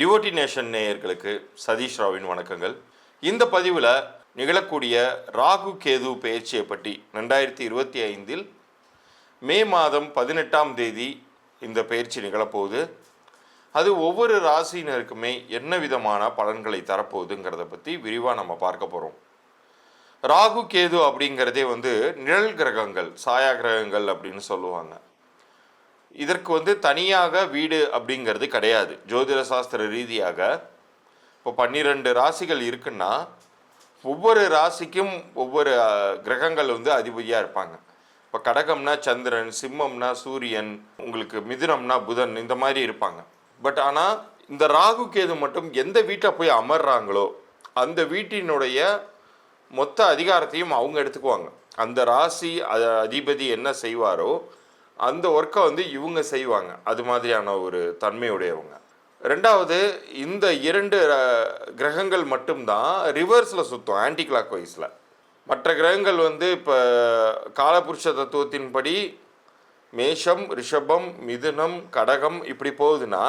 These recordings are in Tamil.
டிவோட்டி நேஷன் நேயர்களுக்கு சதீஷ் ராவின் வணக்கங்கள். இந்த பதிவில் நிகழக்கூடிய ராகு கேது பயிற்சியை பற்றி ரெண்டாயிரத்தி இருபத்தி ஐந்தில் மே மாதம் பதினெட்டாம் தேதி இந்த பயிற்சி நிகழப்போகுது. அது ஒவ்வொரு ராசியினருக்குமே என்ன விதமான பலன்களை தரப்போகுதுங்கிறத பற்றி விரிவாக நம்ம பார்க்க போகிறோம் ராகு கேது அப்படிங்கிறதே வந்து நிழல் கிரகங்கள் சாயா கிரகங்கள் அப்படின்னு சொல்லுவாங்க. இதற்கு வந்து தனியாக வீடு அப்படிங்கிறது கிடையாது. ஜோதிட சாஸ்திர ரீதியாக. இப்போ பன்னிரெண்டு ராசிகள் இருக்குன்னா ஒவ்வொரு ராசிக்கும் ஒவ்வொரு கிரகங்கள் வந்து அதிபதியாக இருப்பாங்க. இப்போ கடகம்னா சந்திரன் சிம்மம்னா சூரியன் உங்களுக்கு மிதுனம்னா புதன் இந்த மாதிரி இருப்பாங்க. பட் ஆனால் இந்த ராகு கேது மட்டும் எந்த வீட்டை போய் அமர்றாங்களோ அந்த வீட்டினுடைய மொத்த அதிகாரத்தையும் அவங்க எடுத்துக்குவாங்க. அந்த ராசி அதிபதி என்ன செய்வாரோ அந்த ஒர்க்கை வந்து இவங்க செய்வாங்க. அது மாதிரியான ஒரு தன்மையுடையவங்க. ரெண்டாவது இந்த இரண்டு கிரகங்கள் மட்டும்தான் ரிவர்ஸில் சுற்றும் ஆன்டி கிளாக் வைஸில் மற்ற கிரகங்கள் வந்து இப்போ காலபுருஷ தத்துவத்தின்படி மேஷம் ரிஷபம் மிதுனம் கடகம் இப்படி போகுதுன்னா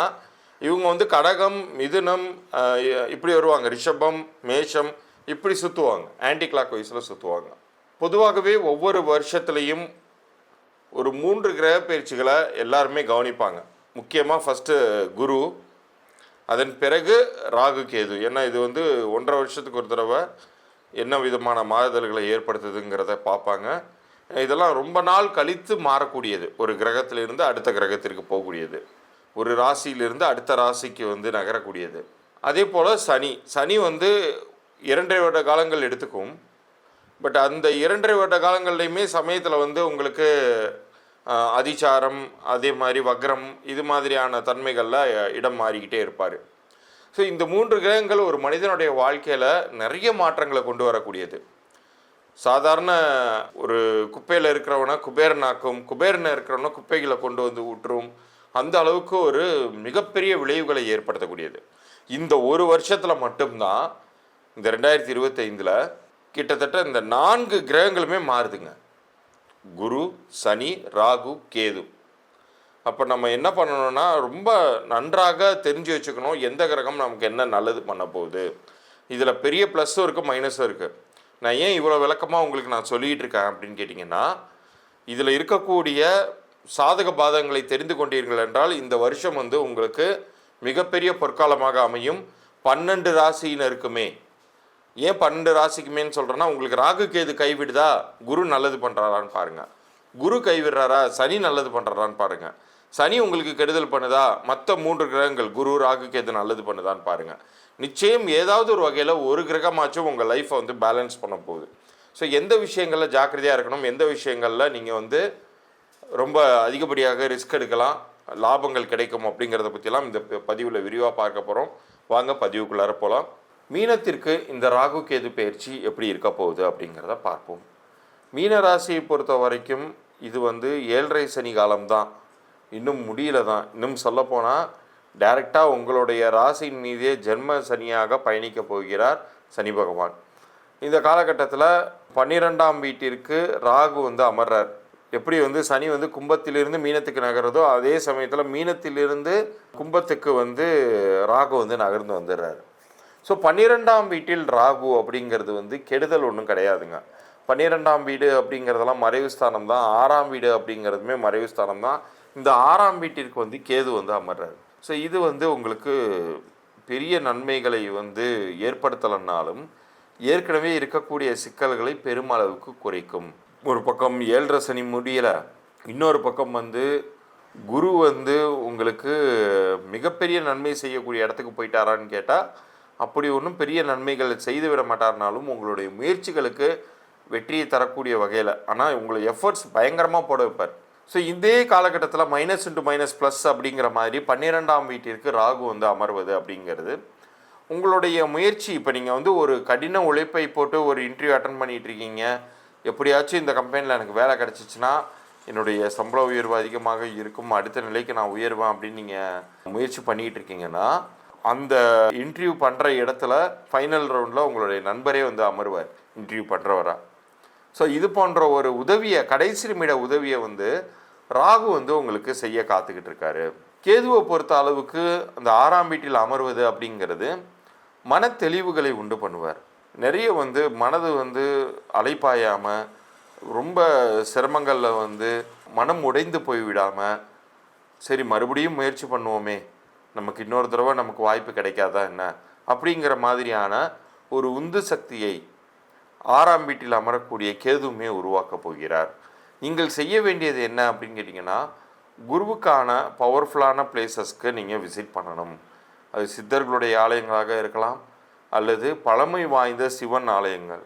இவங்க வந்து கடகம் மிதுனம் இப்படி வருவாங்க. ரிஷபம் மேஷம் இப்படி சுற்றுவாங்க ஆன்டி கிளாக் வைஸில் சுற்றுவாங்க பொதுவாகவே ஒவ்வொரு வருஷத்துலேயும் ஒரு மூன்று கிரக பயிற்சிகளை எல்லாருமே கவனிப்பாங்க. முக்கியமாக ஃபஸ்ட்டு குரு அதன் பிறகு ராகு கேது. ஏன்னா இது வந்து ஒன்றரை வருஷத்துக்கு ஒரு தடவை என்ன விதமான மாறுதல்களை ஏற்படுத்துதுங்கிறத பார்ப்பாங்க. இதெல்லாம் ரொம்ப நாள் கழித்து மாறக்கூடியது. ஒரு கிரகத்திலிருந்து அடுத்த கிரகத்திற்கு போகக்கூடியது. ஒரு ராசியிலிருந்து அடுத்த ராசிக்கு வந்து நகரக்கூடியது. அதே போல் சனி. சனி வந்து இரண்டரை வருட காலங்கள் எடுத்துக்கும். பட் அந்த இரண்டரை வருட காலங்கள்லையுமே சமயத்தில் வந்து உங்களுக்கு அதிச்சாரம் அதே மாதிரி வக்ரம் இது மாதிரியான தன்மைகளில் இடம் மாறிக்கிட்டே இருப்பார். ஸோ இந்த மூன்று கிரகங்கள் ஒரு மனிதனுடைய வாழ்க்கையில் நிறைய மாற்றங்களை கொண்டு வரக்கூடியது. சாதாரண ஒரு குப்பையில் இருக்கிறவனை குபேரனாக்கும் குபேரனை இருக்கிறவனை குப்பைகளை கொண்டு வந்து ஊற்றும் அந்த அளவுக்கு ஒரு மிகப்பெரிய விளைவுகளை ஏற்படுத்தக்கூடியது. இந்த ஒரு வருஷத்தில் மட்டும்தான் இந்த ரெண்டாயிரத்தி இருபத்தைந்தில் கிட்டத்தட்ட இந்த நான்கு கிரகங்களுமே மாறுதுங்க. குரு சனி ராகு கேது. அப்போ நம்ம என்ன பண்ணணும்னா ரொம்ப நன்றாக தெரிஞ்சு வச்சுக்கணும் எந்த கிரகம் நமக்கு என்ன நல்லது பண்ண போகுது. இதில் பெரிய ப்ளஸ்ஸும் இருக்குது மைனஸும் இருக்குது நான் ஏன் இவ்வளோ விளக்கமாக உங்களுக்கு நான் சொல்லிகிட்டு இருக்கேன் அப்படின்னு கேட்டிங்கன்னா இதில் இருக்கக்கூடிய சாதக பாதகங்களை தெரிந்து கொண்டீர்கள் என்றால் இந்த வருஷம் வந்து உங்களுக்கு மிகப்பெரிய பொற்காலமாக அமையும். பன்னெண்டு ராசியினருக்குமே ஏன் பன்னெண்டு ராசிக்குமேன்னு சொல்கிறேன்னா உங்களுக்கு ராகு கேது கைவிடுதா குரு நல்லது பண்ணுறாரான்னு பாருங்கள் குரு கைவிடுறாரா சனி நல்லது பண்ணுறாரான்னு பாருங்கள் சனி உங்களுக்கு கெடுதல் பண்ணுதா மற்ற மூன்று கிரகங்கள் குரு ராகு கேது நல்லது பண்ணுதான்னு பாருங்கள் நிச்சயம் ஏதாவது ஒரு வகையில் ஒரு கிரகமாச்சும் உங்கள் லைஃப்பை வந்து பேலன்ஸ் பண்ண போகுது. ஸோ எந்த விஷயங்களில் ஜாக்கிரதையாக இருக்கணும் எந்த விஷயங்களில் நீங்கள் வந்து ரொம்ப அதிகப்படியாக ரிஸ்க் எடுக்கலாம் லாபங்கள் கிடைக்கும் அப்படிங்கிறத பற்றிலாம் இந்த பதிவில் விரிவாக பார்க்க போகிறோம் வாங்க பதிவுக்குள்ளார போகலாம் மீனத்திற்கு இந்த ராகு கேது பயிற்சி எப்படி இருக்க போகுது அப்படிங்கிறத பார்ப்போம். மீன ராசியை பொறுத்த வரைக்கும் இது வந்து ஏழரை சனி காலம்தான். இன்னும் முடியல தான். இன்னும் சொல்லப்போனால் டைரெக்டாக உங்களுடைய ராசியின் மீதே ஜென்ம சனியாக பயணிக்க போகிறார் சனி பகவான். இந்த காலகட்டத்தில் பன்னிரெண்டாம் வீட்டிற்கு ராகு வந்து அமர்றார். எப்படி வந்து சனி வந்து கும்பத்திலிருந்து மீனத்துக்கு நகருதோ அதே சமயத்தில் மீனத்திலிருந்து கும்பத்துக்கு வந்து ராகு வந்து நகர்ந்து வந்துடுறாரு. ஸோ பன்னிரெண்டாம் வீட்டில் ராகு அப்படிங்கிறது வந்து கெடுதல் ஒன்றும் கிடையாதுங்க. பன்னிரெண்டாம் வீடு அப்படிங்கிறதெல்லாம் மறைவு ஸ்தானம் தான். ஆறாம் வீடு அப்படிங்கிறதுமே மறைவு ஸ்தானம் தான். இந்த ஆறாம் வீட்டிற்கு வந்து கேது வந்து அமர்றாரு. ஸோ இது வந்து உங்களுக்கு பெரிய நன்மைகளை வந்து ஏற்படுத்தலைன்னாலும் ஏற்கனவே இருக்கக்கூடிய சிக்கல்களை பெருமளவுக்கு குறைக்கும். ஒரு பக்கம் ஏழரை சனி முடியலை. இன்னொரு பக்கம் வந்து குரு வந்து உங்களுக்கு மிகப்பெரிய நன்மை செய்யக்கூடிய இடத்துக்கு போயிட்டாரான்னு கேட்டால் அப்படி ஒன்றும் பெரிய நன்மைகள் செய்து விட மாட்டார்னாலும் உங்களுடைய முயற்சிகளுக்கு வெற்றியை தரக்கூடிய வகையில். ஆனால் உங்களை எஃபர்ட்ஸ் பயங்கரமாக போட வைப்பார். ஸோ இதே காலகட்டத்தில் மைனஸ் இன்ட்டு மைனஸ் ப்ளஸ் அப்படிங்கிற மாதிரி பன்னிரெண்டாம் வீட்டிற்கு ராகு வந்து அமர்வது அப்படிங்கிறது. உங்களுடைய முயற்சி இப்போ நீங்கள் வந்து ஒரு கடின உழைப்பை போட்டு ஒரு இன்டர்வியூ அட்டன் பண்ணிகிட்டு இருக்கீங்க எப்படியாச்சும் இந்த கம்பெனியில் எனக்கு வேலை கிடச்சிச்சின்னா என்னுடைய சம்பள உயர்வு அதிகமாக இருக்கும். அடுத்த நிலைக்கு நான் உயர்வேன் அப்படின்னு நீங்கள் முயற்சி பண்ணிகிட்டு இருக்கீங்கன்னா அந்த இன்டர்வியூ பண்ணுற இடத்துல ஃபைனல் ரவுண்டில் உங்களுடைய நண்பரே வந்து அமருவார் இன்டர்வியூ பண்ணுறவரா ஸோ இது போன்ற ஒரு உதவியை கடைசி நிமிட உதவியை வந்து ராகு வந்து உங்களுக்கு செய்ய காத்துக்கிட்டு இருக்காரு. கேதுவை பொறுத்த அளவுக்கு அந்த ஆறாம் வீட்டில் அமர்வது அப்படிங்கிறது மன தெளிவுகளை உண்டு பண்ணுவார். நிறைய வந்து மனது வந்து அலைப்பாயாமல் ரொம்ப சிரமங்களில் வந்து மனம் உடைந்து போய் விடாமல் சரி மறுபடியும் முயற்சி பண்ணுவோமே நமக்கு இன்னொரு தடவை நமக்கு வாய்ப்பு கிடைக்காதா என்ன? அப்படிங்கிற மாதிரியான ஒரு உந்து சக்தியை ஆறாம் வீட்டில் அமரக்கூடிய கேதுமே உருவாக்கப் போகிறார். நீங்கள் செய்ய வேண்டியது என்ன அப்படின்னு கேட்டிங்கன்னா குருவுக்கான பவர்ஃபுல்லான பிளேசஸ்க்கு நீங்கள் விசிட் பண்ணணும். அது சித்தர்களுடைய ஆலயங்களாக இருக்கலாம் அல்லது பழமை வாய்ந்த சிவன் ஆலயங்கள்.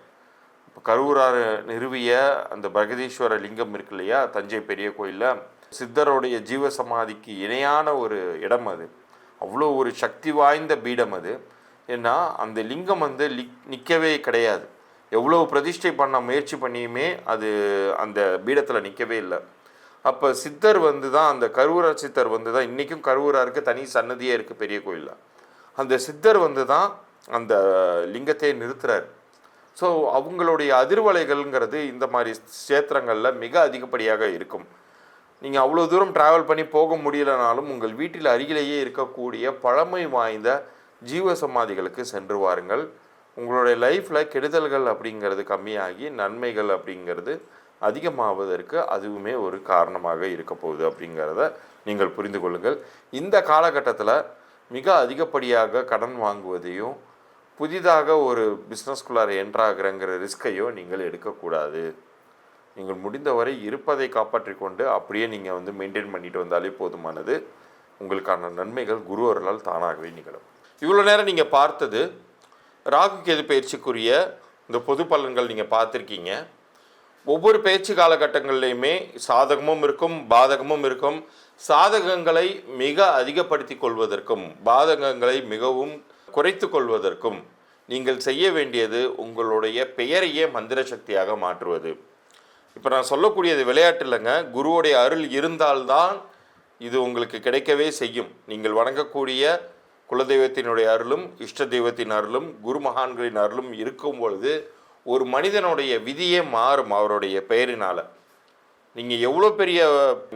இப்போ கரூரார் நிறுவிய அந்த பிரகதீஸ்வர லிங்கம் இருக்கு இல்லையா? தஞ்சை பெரிய கோயிலில் சித்தருடைய ஜீவ சமாதிக்கு இணையான ஒரு இடம் அது. அவ்வளோ ஒரு சக்தி வாய்ந்த பீடம் அது. ஏன்னா அந்த லிங்கம் வந்து லிக் நிற்கவே கிடையாது. எவ்வளோ பிரதிஷ்டை பண்ண முயற்சி பண்ணியுமே அது அந்த பீடத்தில் நிற்கவே இல்லை. அப்போ சித்தர் வந்து தான் அந்த கருவூரார் சித்தர் வந்து தான் இன்றைக்கும் கருவூராருக்கு தனி சன்னதியே இருக்குது பெரிய கோயிலில். அந்த சித்தர் வந்து தான் அந்த லிங்கத்தை நிறுத்துறார். ஸோ அவங்களுடைய அதிர்வலைகள்ங்கிறது இந்த மாதிரி சேத்திரங்களில் மிக அதிகப்படியாக இருக்கும். நீங்கள் அவ்வளோ தூரம் ட்ராவல் பண்ணி போக முடியலனாலும் உங்கள் வீட்டில் அருகிலேயே இருக்கக்கூடிய பழமை வாய்ந்த ஜீவ சமாதிகளுக்கு சென்று வாருங்கள். உங்களுடைய லைஃப்பில் கெடுதல்கள் அப்படிங்கிறது கம்மியாகி நன்மைகள் அப்படிங்கிறது அதிகமாவதற்கு அதுவுமே ஒரு காரணமாக இருக்க போகுது அப்படிங்கிறத நீங்கள் புரிந்து கொள்ளுங்கள். இந்த காலகட்டத்தில் மிக அதிகப்படியாக கடன் வாங்குவதையும் புதிதாக ஒரு பிஸ்னஸ்குள்ளார என்ட்ராகிறங்கிற ரிஸ்கையோ நீங்கள் எடுக்கக்கூடாது. நீங்கள் முடிந்தவரை இருப்பதை காப்பாற்றிக் கொண்டு அப்படியே நீங்கள் வந்து மெயின்டைன் பண்ணிட்டு வந்தாலே போதுமானது. உங்களுக்கான நன்மைகள் குரு அருளால் தானாகவே நிகழும். இவ்வளோ நேரம் நீங்கள் பார்த்தது ராகு கேது பயிற்சிக்குரிய இந்த பொது பலன்கள் நீங்கள் பார்த்துருக்கீங்க. ஒவ்வொரு பேச்சு காலகட்டங்கள்லையுமே சாதகமும் இருக்கும் பாதகமும் இருக்கும். சாதகங்களை மிக அதிகப்படுத்தி கொள்வதற்கும் பாதகங்களை மிகவும் குறைத்து கொள்வதற்கும் நீங்கள் செய்ய வேண்டியது உங்களுடைய பெயரையே மந்திர சக்தியாக மாற்றுவது. இப்போ நான் சொல்லக்கூடியது விளையாட்டு இல்லைங்க. குருவுடைய அருள் இருந்தால்தான் இது உங்களுக்கு கிடைக்கவே செய்யும். நீங்கள் வணங்கக்கூடிய குலதெய்வத்தினுடைய அருளும் இஷ்ட தெய்வத்தின் அருளும் குரு மகான்களின் அருளும் இருக்கும் பொழுது ஒரு மனிதனுடைய விதியே மாறும் அவருடைய பெயரினால். நீங்கள் எவ்வளோ பெரிய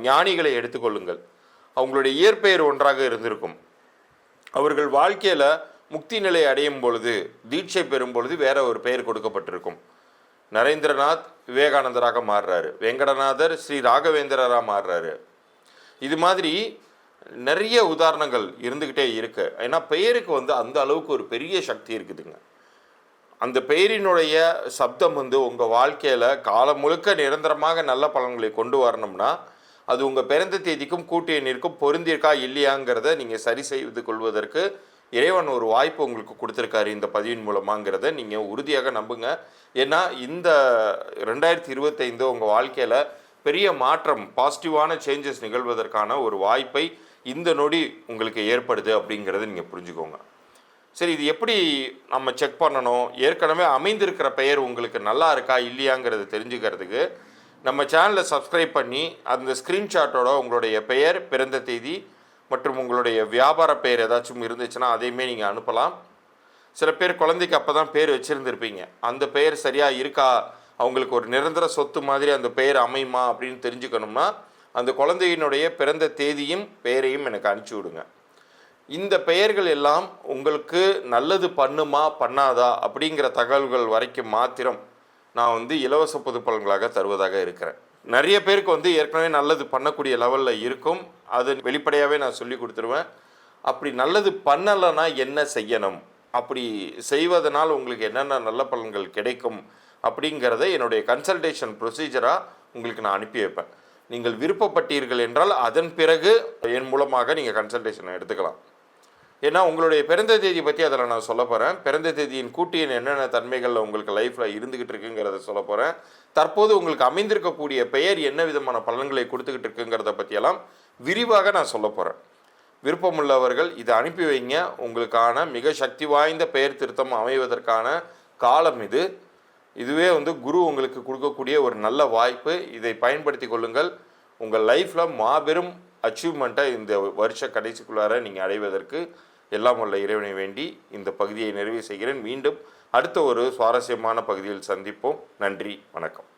ஞானிகளை எடுத்துக்கொள்ளுங்கள் அவங்களுடைய இயற்பெயர் ஒன்றாக இருந்திருக்கும். அவர்கள் வாழ்க்கையில் முக்தி நிலை அடையும் பொழுது தீட்சை பெறும் பொழுது வேற ஒரு பெயர் கொடுக்கப்பட்டிருக்கும். நரேந்திரநாத் விவேகானந்தராக மாறுறாரு. வெங்கடநாதர் ஸ்ரீ ராகவேந்திரராக மாறுறாரு. இது மாதிரி நிறைய உதாரணங்கள் இருந்துக்கிட்டே இருக்கு. ஏன்னா பெயருக்கு வந்து அந்த அளவுக்கு ஒரு பெரிய சக்தி இருக்குதுங்க. அந்த பெயரினுடைய சப்தம் வந்து உங்கள் வாழ்க்கையில் காலம் முழுக்க நிரந்தரமாக நல்ல பலன்களை கொண்டு வரணும்னா அது உங்கள் பிறந்த தேதிக்கும் கூட்டு எண்ணிற்கும் பொருந்திருக்கா இல்லையாங்கிறத நீங்கள் சரி செய்து கொள்வதற்கு இறைவன் ஒரு வாய்ப்பு உங்களுக்கு கொடுத்துருக்காரு இந்த பதிவின் மூலமாங்கிறத நீங்கள் உறுதியாக நம்புங்க. ஏன்னா இந்த ரெண்டாயிரத்தி இருபத்தைந்து உங்கள் வாழ்க்கையில் பெரிய மாற்றம் பாசிட்டிவான சேஞ்சஸ் நிகழ்வதற்கான ஒரு வாய்ப்பை இந்த நொடி உங்களுக்கு ஏற்படுது அப்படிங்கிறத நீங்கள் புரிஞ்சுக்கோங்க. சரி இது எப்படி நம்ம செக் பண்ணணும்? ஏற்கனவே அமைந்திருக்கிற பெயர் உங்களுக்கு நல்லா இருக்கா இல்லையாங்கிறது தெரிஞ்சுக்கிறதுக்கு நம்ம சேனலை சப்ஸ்கிரைப் பண்ணி அந்த ஸ்க்ரீன்ஷாட்டோட உங்களுடைய பெயர் பிறந்த தேதி மற்றும் உங்களுடைய வியாபார பெயர் ஏதாச்சும் இருந்துச்சுன்னா அதையுமே நீங்கள் அனுப்பலாம். சில பேர் குழந்தைக்கு அப்போ தான் பேர் வச்சுருந்துருப்பீங்க. அந்த பெயர் சரியாக இருக்கா? அவங்களுக்கு ஒரு நிரந்தர சொத்து மாதிரி அந்த பெயர் அமையுமா அப்படின்னு தெரிஞ்சுக்கணும்னா அந்த குழந்தையினுடைய பிறந்த தேதியும் பெயரையும் எனக்கு அனுப்பிச்சி விடுங்க. இந்த பெயர்கள் எல்லாம் உங்களுக்கு நல்லது பண்ணுமா பண்ணாதா அப்படிங்கிற தகவல்கள் வரைக்கும் மாத்திரம் நான் வந்து இலவச பொது பலன்களாக தருவதாக இருக்கிறேன். நிறைய பேருக்கு வந்து ஏற்கனவே நல்லது பண்ணக்கூடிய லெவலில் இருக்கும். அது வெளிப்படையாகவே நான் சொல்லி கொடுத்துருவேன். அப்படி நல்லது பண்ணலைன்னா என்ன செய்யணும்? அப்படி செய்வதனால் உங்களுக்கு என்னென்ன நல்ல பலன்கள் கிடைக்கும்? அப்படிங்கிறத என்னுடைய கன்சல்டேஷன் ப்ரொசீஜராக உங்களுக்கு நான் அனுப்பி வைப்பேன். நீங்கள் விருப்பப்பட்டீர்கள் என்றால் அதன் பிறகு என் மூலமாக நீங்கள் கன்சல்டேஷனை எடுத்துக்கலாம். ஏன்னா உங்களுடைய பிறந்த தேதி பற்றி அதில் நான் சொல்ல போகிறேன் பிறந்த தேதியின் கூட்டியின் என்னென்ன தன்மைகளில் உங்களுக்கு லைஃப்பில் இருந்துக்கிட்டு இருக்குங்கிறத சொல்ல போகிறேன் தற்போது உங்களுக்கு அமைந்திருக்கக்கூடிய பெயர் என்ன விதமான பலன்களை கொடுத்துக்கிட்டு இருக்குங்கிறத பற்றியெல்லாம் விரிவாக நான் சொல்ல போகிறேன் விருப்பமுள்ளவர்கள் இதை அனுப்பி வைங்க. உங்களுக்கான மிக சக்தி வாய்ந்த பெயர் திருத்தம் அமைவதற்கான காலம் இது. இதுவே வந்து குரு உங்களுக்கு கொடுக்கக்கூடிய ஒரு நல்ல வாய்ப்பு. இதை பயன்படுத்தி கொள்ளுங்கள். உங்கள் லைஃப்பில் மாபெரும் அச்சீவ்மெண்ட்டை இந்த வருஷ கடைசிக்குள்ளார நீங்கள் அடைவதற்கு எல்லாம் உள்ள இறைவனை வேண்டி இந்த பகுதியை நிறைவு செய்கிறேன். மீண்டும் அடுத்த ஒரு சுவாரஸ்யமான பகுதியில் சந்திப்போம். நன்றி வணக்கம்.